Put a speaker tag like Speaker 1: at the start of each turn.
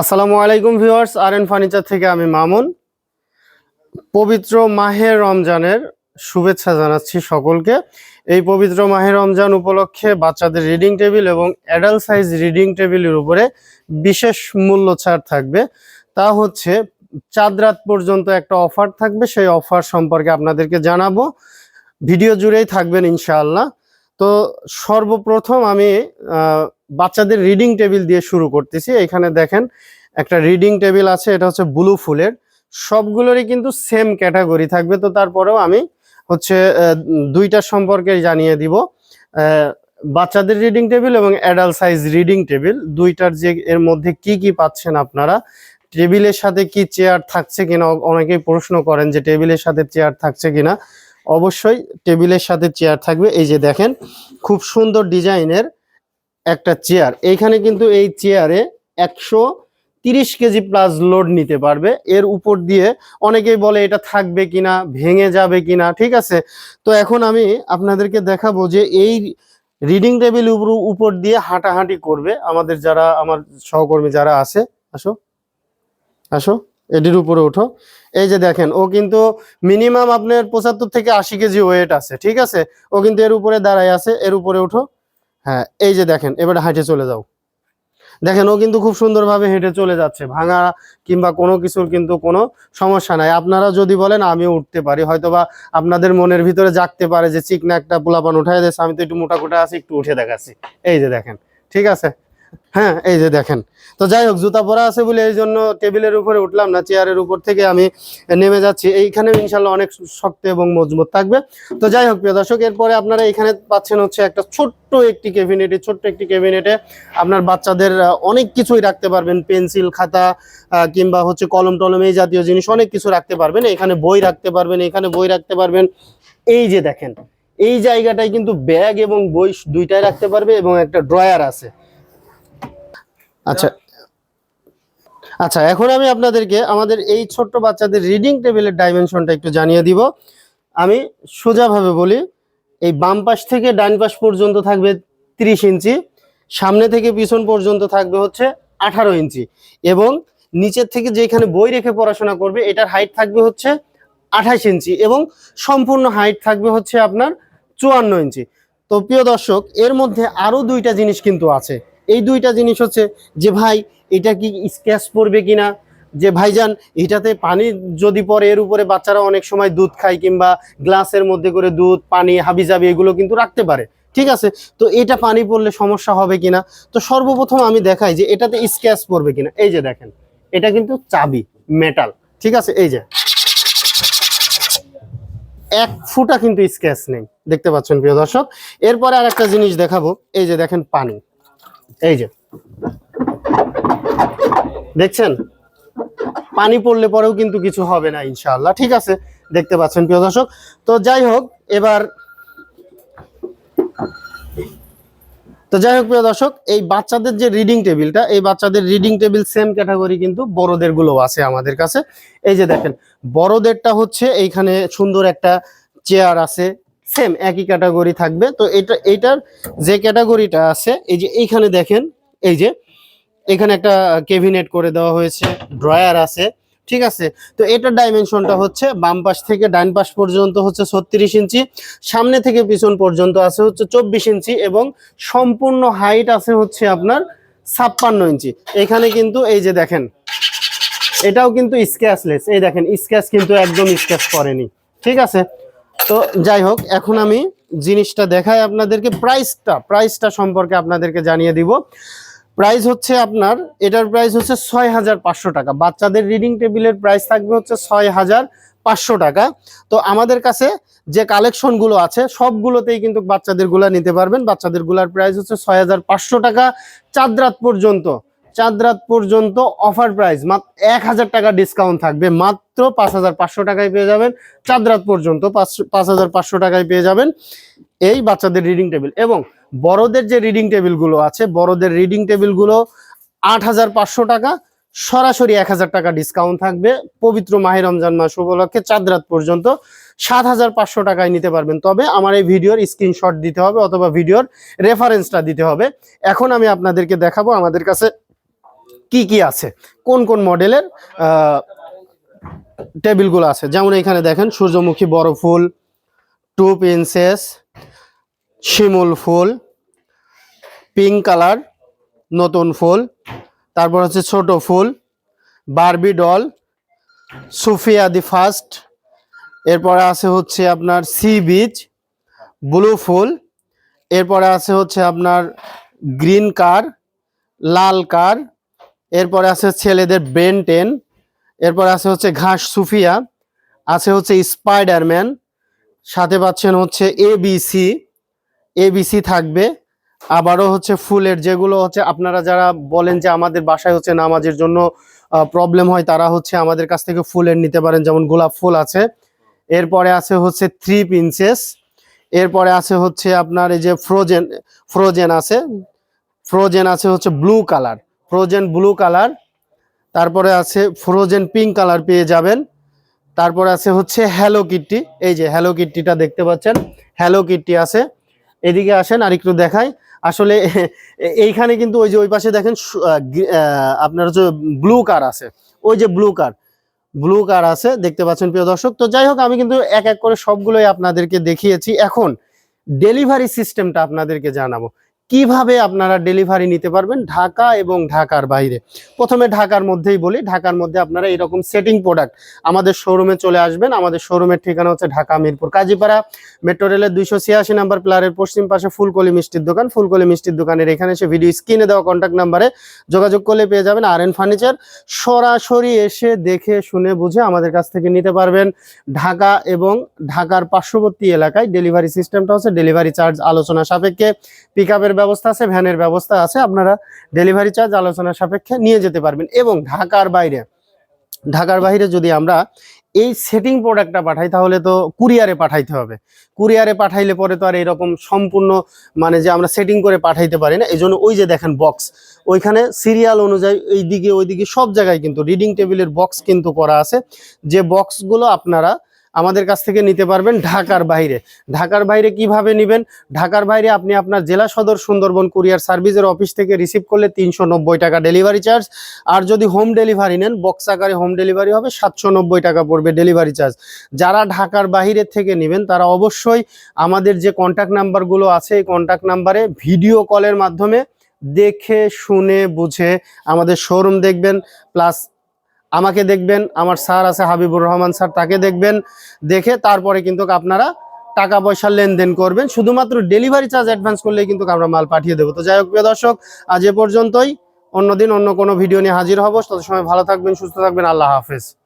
Speaker 1: আসসালামু আলাইকুম ভিউয়ার্স আর N furniture থেকে আমি মামুন। পবিত্র মাহে রমজানের শুভেচ্ছা জানাচ্ছি সকলকে। এই পবিত্র মাহে রমজান উপলক্ষে বাচ্চাদের রিডিং টেবিল এবং অ্যাডাল্ট সাইজ রিডিং টেবিলের উপরে বিশেষ মূল্য ছাড় থাকবে। তা হচ্ছে, চাঁদ রাত পর্যন্ত একটা অফার থাকবে, সেই অফার সম্পর্কে আপনাদেরকে জানাব। ভিডিও জুড়েই থাকবেন ইনশাআল্লাহ। তো সর্বপ্রথম আমি বাচ্চাদের রিডিং টেবিল দিয়ে শুরু করতেছি। এখানে দেখেন একটা রিডিং টেবিল আছে এটা হচ্ছে ব্লু ফুলের। সবগুলোরই কিন্তু সেম ক্যাটাগরি থাকবে। তো তারপরেও আমি হচ্ছে আহ, দুইটার সম্পর্কে জানিয়ে দিব। বাচ্চাদের রিডিং টেবিল এবং অ্যাডাল্ট সাইজ রিডিং টেবিল দুইটার যে এর মধ্যে কি কি পাচ্ছেন আপনারা টেবিলের সাথে কি চেয়ার থাকছে কিনা অনেকেই প্রশ্ন করেন যে টেবিলের সাথে চেয়ার থাকছে কিনা। অবশ্যই টেবিলের সাথে চেয়ার থাকবে। এই যে দেখেন খুব সুন্দর ডিজাইনের একটা চেয়ার এইখানে কিন্তু এই চেয়ারে একশো তিরিশ কেজি প্লাস লোড নিতে পারবে। এর উপর দিয়ে অনেকেই বলে এটা থাকবে কিনা, ভেঙে যাবে কিনা, ঠিক আছে? তো এখন আমি আপনাদেরকে দেখাবো যে এই রিডিং টেবিল উপর দিয়ে হাঁটাহাঁটি করবে আমাদের যারা, আমার সহকর্মী যারা আছে। আসো। আসো। এটির উপরে ওঠো। এই যে দেখেন, ও কিন্তু মিনিমাম আপনার পঁচাত্তর থেকে আশি কেজি ওয়েট আছে, ঠিক আছে? ও কিন্তু এর উপরে দাঁড়ায় আছে। এর উপরে ওঠো। হ্যাঁ এই যে দেখেন, এবারে হাঁটে চলে যাও। দেখেন, ও কিন্তু খুব সুন্দরভাবে হেঁটে চলে যাচ্ছে। ভাঙা কিংবা কোনো কিছুর কিন্তু কোনো সমস্যা নাই। আপনারা যদি বলেন আমি উঠতে পারি। হয়তোবা আপনাদের মনের ভিতরে জাগতে পারে যে, চিকনা একটা পোলাপান উঠাই দিয়েছে, আমি তো একটু মোটা কোটা আছি, একটু উঠে দেখাচ্ছি। এই যে দেখেন, ঠিক আছে? হ্যাঁ এই যে দেখেন। তো যাই হোক, জুতা পরা আছে বলে এই জন্য টেবিলের উপরে উঠলাম না, চেয়ারের উপর থেকে আমি নেমে যাচ্ছি। এইখানে ইনশাল্লাহ অনেক শক্ত এবং মজবুত থাকবে। তো যাই হোক, প্রিয় দর্শক, এরপরে আপনারা এখানে পাচ্ছেন হচ্ছে একটা ছোট্ট একটি ক্যাবিনেটে, ছোট্ট একটি ক্যাবিনেটে আপনার বাচ্চাদের অনেক কিছুই রাখতে পারবেন। পেন্সিল, খাতা কিংবা হচ্ছে কলম টলম, এই জাতীয় জিনিস অনেক কিছু রাখতে পারবেন। এখানে বই রাখতে পারবেন, এখানে বই রাখতে পারবেন। এই যে দেখেন, এই জায়গাটায় কিন্তু ব্যাগ এবং বই দুইটাই রাখতে পারবে এবং একটা ড্রয়ার আছে। আচ্ছা। আচ্ছা এখন আমি আপনাদেরকে আমাদের এই ছোট্ট বাচ্চাদের রিডিং টেবিলের ডাইমেনশনটা একটু জানিয়ে দিব। আমি সোজাভাবে বলি এই বাম পাশ থেকে ডান পাশ পর্যন্ত থাকবে তিরিশ ইঞ্চি সামনে থেকে পিছন পর্যন্ত থাকবে হচ্ছে আঠারো ইঞ্চি এবং নিচের থেকে যেখানে বই রেখে পড়াশোনা করবে এটার হাইট থাকবে হচ্ছে আঠাশ ইঞ্চি এবং সম্পূর্ণ হাইট থাকবে হচ্ছে আপনার চুয়ান্ন ইঞ্চি। তো প্রিয় দর্শক এর মধ্যে আরও দুইটা জিনিস কিন্তু আছে। এই দুইটা জিনিস হচ্ছে যে ভাই, এটা কি স্ক্যাচ পড়বে কিনা? যে ভাইজান, এটাতে পানি যদি পরে এর উপরে বাচ্চারা অনেক সময় দুধ খায় কিংবা গ্লাসের মধ্যে করে দুধ, পানি, হাবিজাবি এগুলো কিন্তু রাখতে পারে। ঠিক আছে? তো এটা পানি পড়লে সমস্যা হবে কিনা? তো সর্বপ্রথম আমি দেখাই যে এটাতে স্ক্যাচ পড়বে কিনা। এই যে দেখেন, এটা কিন্তু চাবি মেটাল ঠিক আছে? এই যে। এক ফুটা কিন্তু স্ক্যাচ নেই। দেখতে পাচ্ছেন প্রিয় দর্শক? এরপরে আর একটা জিনিস দেখাবো। এই যে দেখেন পানি। এই যে। দেখছেন? পানি পড়লে পরেও কিন্তু কিছু হবে না, ইনশাআল্লাহ। ঠিক আছে, দেখতে পাচ্ছেন প্রিয় দর্শক। তো যাই হোক, এবার তো যাই হোক প্রিয় দর্শক, এই বাচ্চাদের যে রিডিং টেবিলটা এই বাচ্চাদের রিডিং টেবিল সেম ক্যাটাগরি কিন্তু বড়দেরগুলো আছে আমাদের কাছে। এই যে দেখেন, বড়দেরটা হচ্ছে এইখানে সুন্দর একটা চেয়ার আছে সেম একই ক্যাটাগরি থাকবে। তো এটা এইটার যে ক্যাটাগরিটা আছে, এই যে এইখানে দেখেন, এই যে এখানে একটা কেভিনেট করে দেওয়া হয়েছে ড্রয়ার আছে, ঠিক আছে? তো এটার ডাইমেনশনটা হচ্ছে বাম পাশ থেকে ডান পাশ পর্যন্ত হচ্ছে ছত্রিশ ইঞ্চি, সামনে থেকে পিছন পর্যন্ত আছে হচ্ছে চব্বিশ ইঞ্চি এবং সম্পূর্ণ হাইট আছে হচ্ছে আপনার ছাপ্পান্ন ইঞ্চি। এখানে কিন্তু এই যে দেখেন, এটাও কিন্তু স্ক্যাচলেস এই দেখেন স্ক্যাচ কিন্তু একদম স্ক্যাচ করেনি, ঠিক আছে? তো যাই হোক, এখন আমি জিনিসটা দেখাই আপনাদেরকে প্রাইসটা প্রাইসটা সম্পর্কে আপনাদেরকে জানিয়ে দিব। প্রাইস হচ্ছে আপনার, এটার প্রাইস হচ্ছে ছয় হাজার পাঁচশো টাকা। বাচ্চাদের রিডিং টেবিলের প্রাইস থাকবে হচ্ছে ছয় হাজার পাঁচশো টাকা। তো আমাদের কাছে যে কালেকশনগুলো আছে, সবগুলোতেই কিন্তু বাচ্চাদেরগুলা নিতে পারবেন। বাচ্চাদেরগুলার প্রাইস হচ্ছে ছয় হাজার পাঁচশো টাকা। চাঁদ রাত পর্যন্ত চাঁদ রাত পর্যন্ত অফার প্রাইস মাত্র এক হাজার টাকা ডিসকাউন্ট থাকবে। মাত্র পাঁচ হাজার পাঁচশো টাকায় পেয়ে যাবেন। চাঁদ রাত পর্যন্ত পাঁচ হাজার পাঁচশো টাকায় পেয়ে যাবেন এই বাচ্চাদের রিডিং টেবিল এবং বড়দের যে রিডিং টেবিলগুলো আছে, বড়দের রিডিং টেবিলগুলো আট হাজার পাঁচশো টাকা, সরাসরি এক হাজার টাকা ডিসকাউন্ট থাকবে। পবিত্র মাহে রমজান মাস উপলক্ষে চাঁদ রাত পর্যন্ত সাত হাজার পাঁচশো টাকায় নিতে পারবেন। তবে আমার এই ভিডিওর স্ক্রিনশট দিতে হবে অথবা ভিডিওর রেফারেন্সটা দিতে হবে। এখন আমি আপনাদেরকে দেখাবো আমাদের কাছে কি কি আছে? কোন কোন মডেলের টেবিলগুলো আছে? যেমন এখানে দেখেন, সূর্যমুখী বড় ফুল, টু প্রিন্সেস, শিমুল ফুল, পিঙ্ক কালার, নতুন ফুল, তারপর হচ্ছে ছোট ফুল, Barbie doll, Sofia the First, এরপরে আছে হচ্ছে আপনার সি বিচ ব্লু ফুল, এরপরে আছে হচ্ছে আপনার গ্রিন কার, লাল কার এরপরে আছে ছেলেদের বেন টেন, এরপরে আছে হচ্ছে ঘাস সুফিয়া, আছে হচ্ছে স্পাইডারম্যান, সাথে পাচ্ছেন হচ্ছে এবিসি এবিসি থাকবে, আবারও হচ্ছে ফুলের যেগুলো হচ্ছে আপনারা যারা বলেন যে আমাদের বাসায় হচ্ছে নামাজের জন্য প্রবলেম হয়, তারা হচ্ছে আমাদের কাছ থেকে ফুলের নিতে পারেন, যেমন গোলাপ ফুল আছে। এরপরে আছে হচ্ছে থ্রি প্রিন্সেস এরপরে আছে হচ্ছে আপনার এই যে ফ্রোজেন ফ্রোজেন আছে ফ্রোজেন আছে হচ্ছে blue colour Frozen blue colour, তারপরে আছে ফ্রোজেন পিঙ্ক কালার পেয়ে যাবেন। তারপরে আছে হচ্ছে হ্যালো কিট্টি, এই যে হ্যালো কিট্টিটা দেখতে পাচ্ছেন, হ্যালো কিট্টি আছে। এদিকে আসেন আর একটু দেখাই। আসলে এইখানে কিন্তু ওই যে ওই পাশে দেখেন আপনার হচ্ছে ব্লু কার আছে। ওই যে ব্লু কার ব্লু কার আছে, দেখতে পাচ্ছেন প্রিয় দর্শক। তো যাই হোক, আমি কিন্তু এক এক করে সবগুলোই আপনাদেরকে দেখিয়েছি। এখন ডেলিভারি সিস্টেমটা আপনাদেরকে জানাব। কীভাবে আপনারা ডেলিভারি নিতে পারবেন? ঢাকা এবং ঢাকার বাইরে। প্রথমে ঢাকার মধ্যেই বলি, ঢাকার মধ্যে আপনারা এরকম সেটিং প্রোডাক্ট আমাদের শোরুমে চলে আসবেন। আমাদের শোরুমের ঠিকানা হচ্ছে ঢাকা মিরপুর কাজীপাড়া। মেট্রো রেলের দুইশো ছিয়াশি নাম্বার প্লারের পশ্চিম পাশে ফুলকলি মিষ্টির দোকান। ফুলকলি মিষ্টির দোকানের এখানে এসে ভিডিও স্ক্রিনে দেওয়া কন্ট্যাক্ট নাম্বারে যোগাযোগ করলে পেয়ে যাবেন আর এন ফার্নিচার সরাসরি এসে দেখে, শুনে, বুঝে আমাদের কাছ থেকে নিতে পারবেন ঢাকা এবং ঢাকার পার্শ্ববর্তী এলাকায় ডেলিভারি সিস্টেমটা হচ্ছে ডেলিভারি চার্জ আলোচনা সাপেক্ষে। পিক আপের ব্যবস্থা আছে, ভ্যানের ব্যবস্থা আছে, আপনারা ডেলিভারি চার্জ আলোচনার সাপেক্ষে নিয়ে যেতে পারবেন। এবং ঢাকার বাইরে ঢাকার বাইরে যদি আমরা এই সেটিং প্রোডাক্টটা পাঠাই, তাহলে তো কুরিয়ারে পাঠাইতে হবে। কুরিয়ারে পাঠাইলে পরে তো আর এরকম সম্পূর্ণ মানে যে আমরা সেটিং করে পাঠাইতে পারি না এই জন্য ওই যে দেখেন বক্স ওইখানে সিরিয়াল অনুযায়ী এইদিকে ওইদিকে সব জায়গায় কিন্তু রিডিং টেবিলের বক্স কিন্তু করা আছে। যে বক্সগুলো আপনারা আমাদের কাছ থেকে নিতে পারবেন ঢাকার বাইরে। ঢাকার বাইরে কীভাবে নেবেন? ঢাকার বাইরে আপনি আপনার জেলা সদর সুন্দরবন কুরিয়ার সার্ভিসের অফিস থেকে রিসিভ করলে তিনশো নব্বই টাকা ডেলিভারি চার্জ আর যদি হোম ডেলিভারি নেন বক্স আকারে হোম ডেলিভারি হবে, সাতশো নব্বই টাকা পড়বে ডেলিভারি চার্জ যারা ঢাকার বাইরে থেকে নেবেন, তারা অবশ্যই আমাদের যে কন্ট্যাক্ট নাম্বারগুলো আছে, এই কন্ট্যাক্ট নাম্বারে ভিডিও কলের মাধ্যমে দেখে, শুনে, বুঝে আমাদের শোরুম দেখবেন। প্লাস আমাকে দেখবেন, আমার স্যার আছে হাবিবুর রহমান স্যার, তাকে দেখবেন, দেখে তারপরে কিন্তু আপনারা টাকা পয়সা লেনদেন করবেন। শুধুমাত্র ডেলিভারি চার্জ অ্যাডভান্স করলেই কিন্তু আমরা মাল পাঠিয়ে দেবো। তো যাই হোক, প্রিয় দর্শক, আজ এ পর্যন্তই। অন্যদিন অন্য কোনো ভিডিও নিয়ে হাজির হব। তত সময় ভালো থাকবেন, সুস্থ থাকবেন। আল্লাহ হাফেজ।